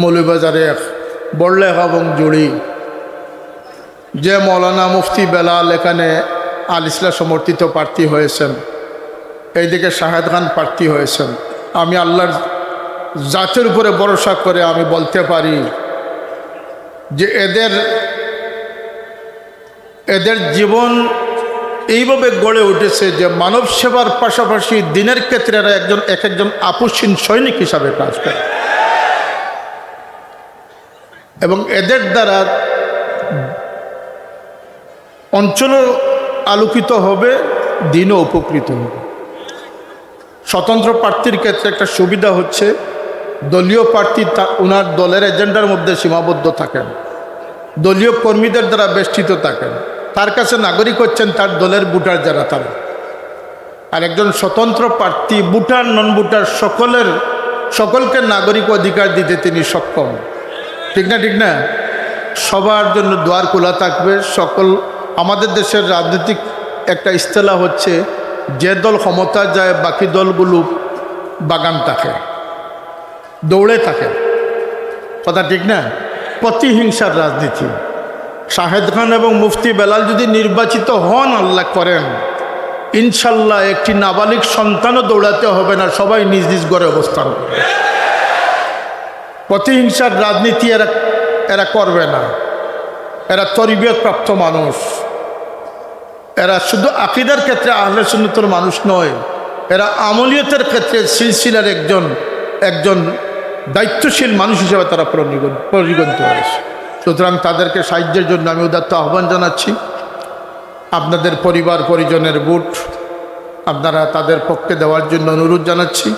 মৌলবাজারে এক বড়লেখ এবং জুড়ি যে মৌলানা মুফতি বেলাল এখানে আল ইসলা সমর্থিত প্রার্থী হয়েছেন, এইদিকে শাহেদ খান প্রার্থী হয়েছেন। আমি আল্লাহর জাতের উপরে ভরসা করে আমি বলতে পারি যে এদের এদের জীবন এইভাবে গড়ে উঠেছে যে মানব সেবার পাশাপাশি দিনের ক্ষেত্রে এরা একজন এক একজন আপসীন সৈনিক হিসাবে কাজ করে। এবং এদের দ্বারা অঞ্চলও আলোকিত হবে, দিনও উপকৃত হবে। স্বতন্ত্র প্রার্থীর ক্ষেত্রে একটা সুবিধা হচ্ছে, দলীয় প্রার্থী তা ওনার দলের এজেন্ডার মধ্যে সীমাবদ্ধ থাকেন। দলীয় কর্মীদের দ্বারা বেষ্টিত থাকেন। তার কাছে নাগরিক হচ্ছেন তার দলের ভোটার যারা তারা। আর একজন স্বতন্ত্র প্রার্থী, ভোটার নন বুটার সকলের, সকলকে নাগরিক অধিকার দিতে তিনি সক্ষম। ঠিক না ঠিক না? সবার জন্য দ্বার খোলা থাকবে। সকল আমাদের দেশের রাজনৈতিক একটা ইস্তেলা হচ্ছে, যে দল ক্ষমতা যায়, বাকি দলগুলো বাগান থাকে, দৌড়ে থাকে। কথা ঠিক না? প্রতিহিংসার রাজনীতি। শাহেদ খান এবং মুফতি বেলাল যদি নির্বাচিত হন, আল্লাহ করেন, ইনশাল্লাহ একটি নাবালিক সন্তানও দৌড়াতে হবে না, সবাই নিজ নিজ গড়ে অবস্থান করবে। প্রতিহিংসার রাজনীতি এরা এরা করবে না। এরা তরিবিয়ত প্রাপ্ত মানুষ। এরা শুধু আকিদার ক্ষেত্রে আহলে সুন্নতর মানুষ নয়, এরা আমলিয়তের ক্ষেত্রে সিলসিলার একজন একজন দায়িত্বশীল মানুষ হিসেবে তারা পরিগণ- পরিগণিত হয়েছে। সুতরাং তাদেরকে সাহায্যের জন্য আমি উদাত্ত আহ্বান জানাচ্ছি। আপনাদের পরিবার, পরিজনের বুট আপনারা তাদের পক্ষে দেওয়ার জন্য অনুরোধ জানাচ্ছি।